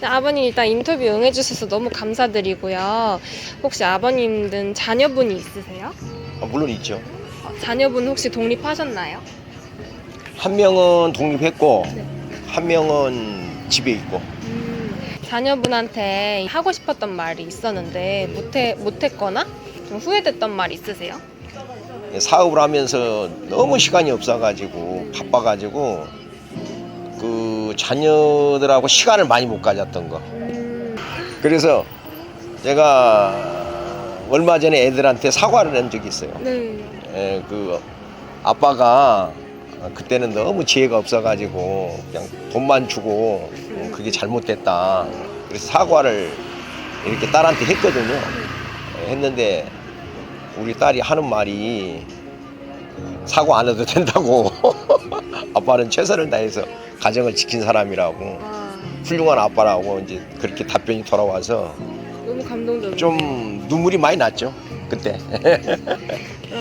네, 아버님 일단 인터뷰 응해주셔서 너무 감사드리고요. 혹시 아버님은 자녀분이 있으세요? 아, 물론 있죠. 어, 자녀분 혹시 독립하셨나요? 한 명은 독립했고 네. 한 명은 집에 있고 음, 자녀분한테 하고 싶었던 말이 있었는데 못해 못했거나 좀 후회됐던 말 있으세요? 사업을 하면서 너무 시간이 없어가지고 바빠가지고 그 자녀들하고 시간을 많이 못 가졌던 거. 음, 그래서 제가 얼마 전에 애들한테 사과를 한 적이 있어요. 네. 에, 그 아빠가 그때는 너무 지혜가 없어가지고 그냥 돈만 주고 어, 그게 잘못됐다. 그래서 사과를 이렇게 딸한테 했거든요. 했는데 우리 딸이 하는 말이 사과 안 해도 된다고. 아빠는 최선을 다해서 가정을 지킨 사람이라고 와, 훌륭한 아빠라고 이제 그렇게 답변이 돌아와서 너무 감동적이에요. 좀 눈물이 많이 났죠 그때.